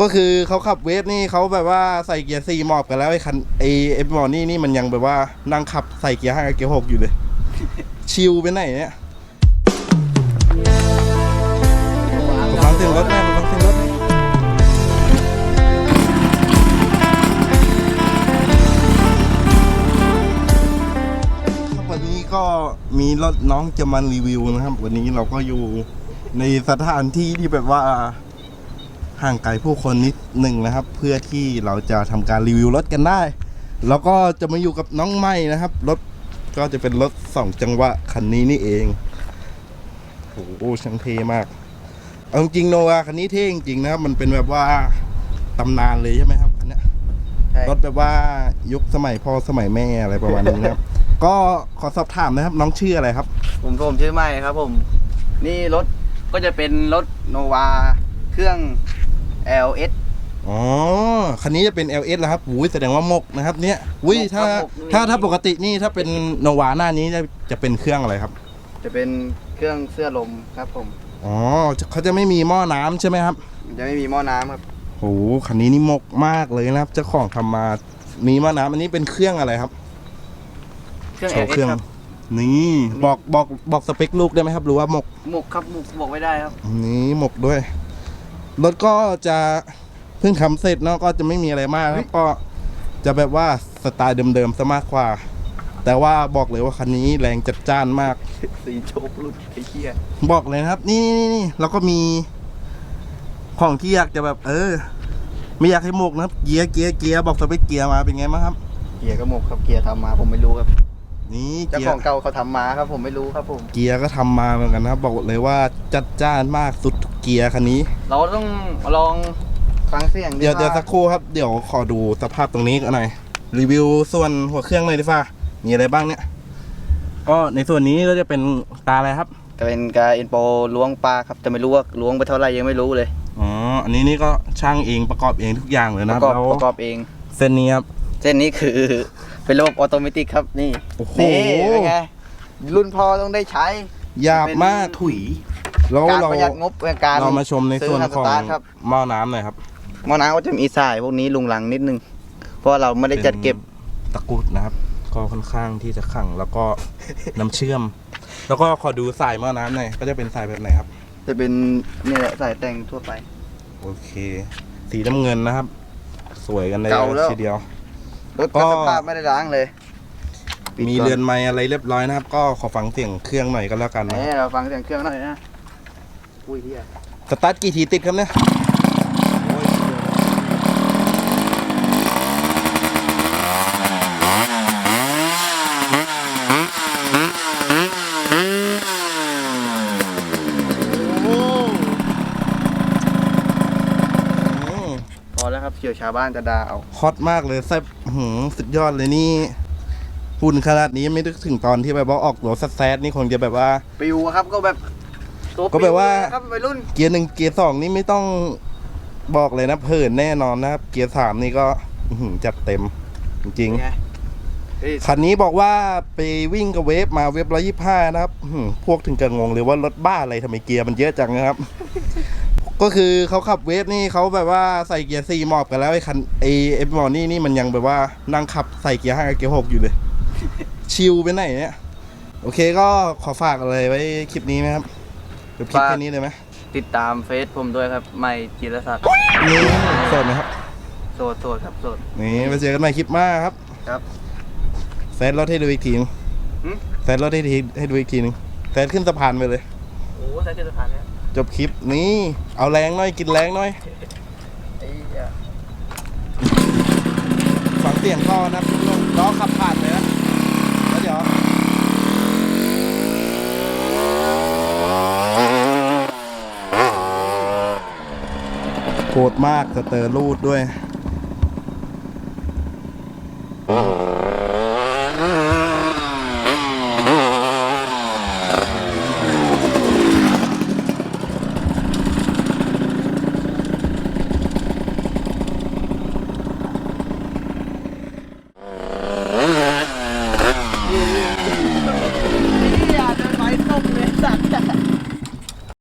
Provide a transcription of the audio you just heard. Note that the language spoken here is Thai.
ก็คือเขาขับเวฟนี่เขาแบบว่าใส่เกียร์สี่หมอบกันแล้วไอ้คันไอ้ไอ้หมอนี่นี่มันยังแบบว่านั่งขับใส่เกียร์ห้ากับเกียร์หกอยู่เลย ชิลไปไหนเนี่ยผมฟังเสียงรถแม่ผมฟังเสียงรถวันนี้ก็มีรถน้องจะมารีวิวนะครับ วันนี้เราก็อยู่ในสถานที่ที่แบบว่า ห่างไกลผู้คนนิดหนึ่งนะครับ เพื่อที่เราจะทำการรีวิวรถกันได้ แล้วก็จะมาอยู่กับน้องใหม่นะครับ รถก็จะเป็นรถสองจังหวะคันนี้นี่เองโอ้โหช่างเท่มากเอาจริงๆโนวาคันนี้เท่จริงๆนะครับ มันเป็นแบบว่าตำนานเลยใช่ไหมครับคันเนี้ยใช่รถแบบว่ายุคสมัยพ่อสมัยแม่อะไรประมาณนี้นะครับ ก็ขอสอบถามนะครับ น้องชื่ออะไรครับ ผมผมชื่อไม่ครับ ผม นี่รถก็จะเป็นรถโนวาเครื่อง LS อ๋อ คันนี้จะเป็น LS แล้วครับอุ้ยแสดงว่าหมกนะครับ เนี่ยอุ้ยหมกถ้าครับหมกนี่ถ้าถ้าปกตินี่ถ้าเป็นโนวาหน้านี้จะจะเป็นเครื่องอะไรครับ จะเป็นเครื่องเสื้อลมครับผมอ๋อเขาจะไม่มีหม้อน้ำใช่ไหมครับจะไม่มีหม้อน้ำครับโอ้คันนี้นี่หมกมากเลยนะครับ เจ้าของทำมามีหม้อน้ำอันนี้เป็นเครื่องอะไรครับเครื่อง โชว์ LS เครื่องครับนี่บอกบอกบอกสเปคลูกได้ไหมครับหรือว่าหมกหมกครับหมกบอกไม่ได้ครับ นี่หมกด้วย รถก็จะเพิ่งทำเสร็จเนาะก็จะไม่มีอะไรมากครับก็จะแบบว่าสไตล์เดิมๆซะมากกว่า แต่ว่าบอกเลยว่าคันนี้แรงจัดจ้านมาก สีโชครุ่นไอ้เหี้ยบอกเลยนะครับ นี่นี่นี่แล้วก็มีของที่อยากจะแบบ เออ ไม่อยากให้หมกนะครับ เกียร์เกียร์เกียร์บอกสเปคเกียร์มาเป็นไงบ้างครับ เกียร์ก็หมกครับเกียร์ทำมาผมไม่รู้ครับ นี่เจ้าเกียขร์องเก่าเขาทำมาครับผมไม่รู้ครับผม เกียร์ก็ทำมาเหมือนกันนะครับบอกเลยว่าจัดจ้านมากสุดทุกเกียร์คันนี้ เราต้องลองฟังเสียงเดี๋ยวเดี๋ยวาสักครู่ครับเดี๋ยวขอดูสภาพตรงนี้กันหน่อยรีวิวส่วนหัวเครื่องหน่อยดิฟ้ามีอะไรบ้างเนี่ยก็ในส่วนนี้ก็จะเป็นตาอะไรครับจะเป็นการเอ็นโปล้วงปลาครับแต่ไม่รู้ว่าล้วงไปเท่าไหร่ยังไม่รู้เลยอ๋ออันนี้นี่ก็ช่างเองประกอบเองทุกอย่างเลยปนะระกอบแล้วประกอบเอง เส้นนี้ครับเส้นนี้คือ เป็นระบบออโตเมติกครับนี่โอ้โห นี่เป็นไงรุ่นพอต้องได้ใช้หยาบมากเป็นถุยแล้วการเราประหยัดงบในการเรามาชมในส่วนซื้ของสตาร์ทครับหม้อน้ำหน่อยครับหมอน้ำก็จะมีสายพวกนี้ลุงหลังนิดนึง เพราะว่าเราไม่ได้จัดเก็บตะกรุดนะครับ ก็ค่อนข้างที่จะขังแล้วก็ น้ำเชื่อม แล้วก็ขอดูสายหม้อน้ำหน่อยก็จะเป็นสายแบบไหนครับ จะเป็นนี่แหละสายแต่งทั่วไป โอเค สีน้ำเงินนะครับ สวยกันเลยเก่าแล้ว ทีเดียว รถก็ก็สภาพไม่ได้ล้างเลยปิดมีก่เรือนไม้อะไรเรียบร้อยนะครับ ก็ขอฟังเสียงเครื่องหน่อยก็แล้วกันไหนนะเราฟังเสียงเครื่องหน่อยนะอุ้ยเฮียสตาร์ทกี่ทีติดครับเนี่ยโอ้ยโอ้โห พ อแล้วครับเฉียวชาวบ้านจะด่าเอาฮอตมากเลยแซ่บอื้อหือสุดยอดเลยนี่หุ่นขนาดนี้ไม่นึกถึงตอนที่แบบว่าออกรถแซดๆนี่คงจะแบบว่า ปิวอะครับก็แบบตัวก็แบบว่าปิเลยครับวัยรุ่นเกียร์หนึ่งเกียร์สองนี่ไม่ต้องบอกเลยนะเผินแน่นอนนะครับ เกียร์สามนี่ก็อื้อหือจัดเต็ม จริง เป็นไงเฮ้ยๆคันนี้บอกว่าไปวิ่งกับเวฟมาเวฟร้อยี่ห้านะครับอื้อหือพวกถึงกับงงเลยว่ารถบ้าอะไรทำไมเกียร์มันเยอะจังนะครับ ก็คือเขาขับเวฟนี่เขาแบบว่าใส่เกียร์สี่หมอบกันแล้วไอ้คันไอ้ไอ้หมอนี่นี่มันยังแบบว่านั่งขับใส่เกียร์ห้ากับเกียร์หกอยู่เลย ชิลไปไหนเนี่ย โอเคก็ขอฝากอะไรไว้คลิปนี้ไหมครับเดี๋ยวคลิปแค่นี้เลยไหมติดตามเฟซผมด้วยครับไม่จิรศักดิ์นี่สดไหมครับโสดโสดครับโสดนี่ไปเจอกันใหม่คลิปหน้าครับครับแซดรถให้ดูอีกทีนึงหืมแซดรถให้ทีให้ดูอีกทีนึงแซดขึ้นสะพานไปเลยโอ้ใช้เจสถานเนี่ย จบคลิปนี่เอาแรงหน่อยกินแรงหน่อยไอ้เหี้ยฟังเสียงท่อนะล้อขับผ่านเลยนะแล้วเดี๋ยวโหดมากสเตอร์รูดด้วย